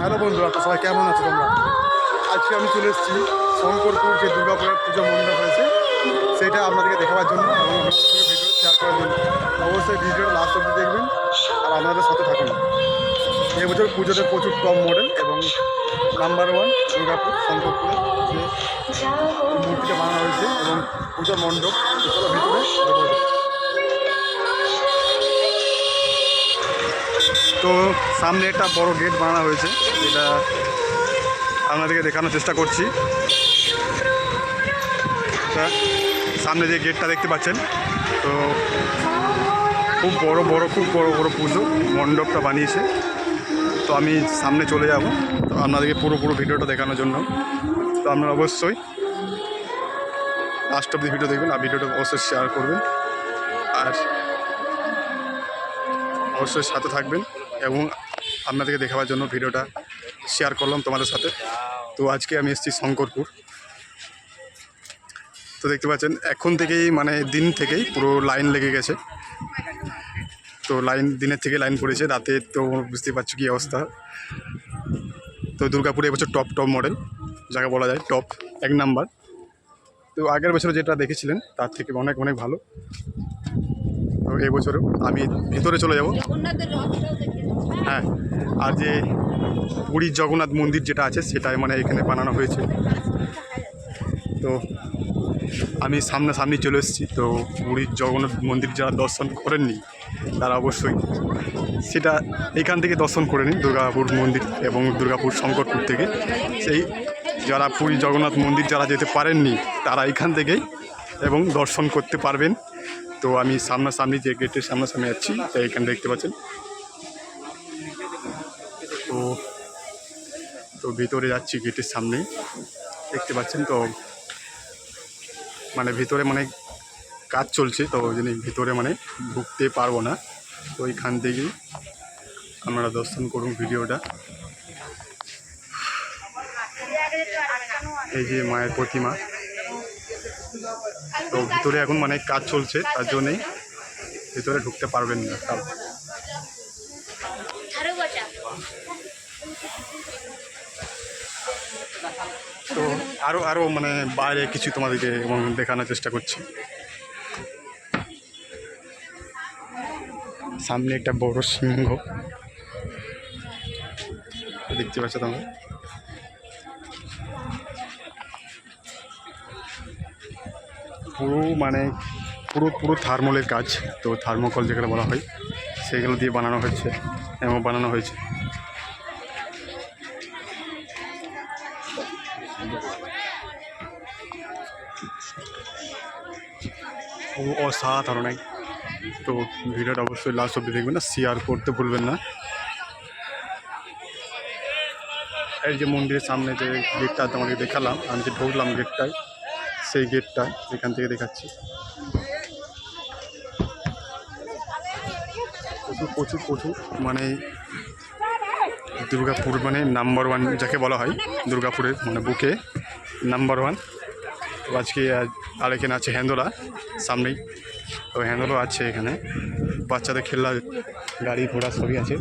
Hello বন্ধুরা, তো সবাই কেমন আছো তোমরা? আজকে আমি চলে এসেছি শঙ্করপুর যে দুর্গাপুরের পুজো মণ্ডপ হয়েছে সেটা আপনাদেরকে দেখাবার জন্য এবং আপনাদের ভিডিও শেয়ার করার জন্য। অবশ্যই ভিডিওটা লাস্ট অব্দি দেখবেন আর আপনাদের সাথে থাকুন। এবছর পুজোতে প্রচুর টপ মডেল এবং নাম্বার ওয়ান দুর্গাপুর শঙ্করপুরের যে মূর্তিটা বানানো হয়েছে এবং পুজো মণ্ডপ চলো ভিতরে তো সামনে একটা বড় গেট বানানো হয়েছে, যেটা আপনাদেরকে দেখানোর চেষ্টা করছি। সামনে যে গেটটা দেখতে পাচ্ছেন, তো খুব বড় বড়, খুব বড় বড় পুজো, মণ্ডপটা বানিয়েছে। তো আমি সামনে চলে যাব, তো আপনাদেরকে পুরো পুরো ভিডিওটা দেখানোর জন্য। তো আপনারা অবশ্যই লাস্ট অব দি ভিডিও দেখবেন, আর ভিডিওটা অবশ্যই শেয়ার করবেন। আর অবশ্যই সাথে থাকবেন। এবং আপনাদেরকে দেখাবার জন্য ভিডিওটা শেয়ার করলাম তোমাদের সাথে। তো আজকে আমি এসেছি শঙ্করপুর। তো দেখতে পাচ্ছেন, এখন থেকেই মানে দিন থেকেই পুরো লাইন লেগে গেছে। তো লাইন দিনের থেকে লাইন পড়েছে, রাতে তো বুঝতে পারছ কী অবস্থা। তো দুর্গাপুরে এবছর টপ টপ মডেল যাকে বলা যায় টপ এক নাম্বার তো আগের বছর যেটা দেখেছিলেন, তার থেকে অনেক অনেক ভালো। তো এবছরও আমি ভিতরে চলে যাব। হ্যাঁ আর যে পুরীর জগন্নাথ মন্দির যেটা আছে সেটাই মানে এখানে বানানো হয়েছে। তো আমি সামনাসামনি চলে এসেছি। তো পুরীর জগন্নাথ মন্দির যারা দর্শন করেননি তারা অবশ্যই সেটা এখান থেকে দর্শন করে নিন দুর্গাপুর মন্দির এবং দুর্গাপুর শঙ্করপুর থেকে। সেই যারা পুরী জগন্নাথ মন্দির যারা যেতে পারেননি তারা এখান থেকেই এবং দর্শন করতে পারবেন। তো আমি সামনাসামনি যে গেটের সামনাসামনি যাচ্ছি তো এখানে দেখতে পাচ্ছেন। তো তো ভিতরে যাচ্ছি গেটের সামনে, দেখতে পাচ্ছেন তো। মানে ভিতরে মানে কাজ চলছে, তো ওই জন্য ভিতরে মানে ঢুকতে পারব না। তো ওইখান থেকেই আপনারা দর্শন করুন ভিডিওটা। এই যে মায়ের প্রতিমা। তো ভিতরে এখন মানে কাজ চলছে তার জন্যেই ভিতরে ঢুকতে পারবেন না তাও তো আরও আরও মানে বাইরে কিছু তোমাদেরকে এবং দেখানোর চেষ্টা করছি। সামনে একটা বড় সিংহ। দেখতে পাচ্ছ তোমরা? পুরো মানে পুরো পুরো থার্মোলের কাজ, তো থার্মোকল যেগুলো বলা হয়, সেগুলো দিয়ে বানানো হয়েছে এবং বানানো হয়েছে। ও অসাধারণ এক। তো ভিডিওটা অবশ্যই লাস্ট অব্দি দেখবেন না শেয়ার করতে ভুলবেন না। এই যে মন্দিরের সামনে যে গেটটা তোমাকে দেখালাম, আমি যে ঢুকলাম গেটটায় সেই গেটটা এখান থেকে দেখাচ্ছি। প্রচুর প্রচুর প্রচুর মানে দুর্গাপুর মানে নাম্বার ওয়ান যাকে বলা হয়, দুর্গাপুরের মানে বুকে নাম্বার ওয়ান। তো আজকে আর এখানে আছে হ্যান্দোলা সামনেই। তো হ্যান্দোলা আছে এখানে। বাচ্চাদের খেলনা, গাড়ি, ঘোড়া সবই আছে।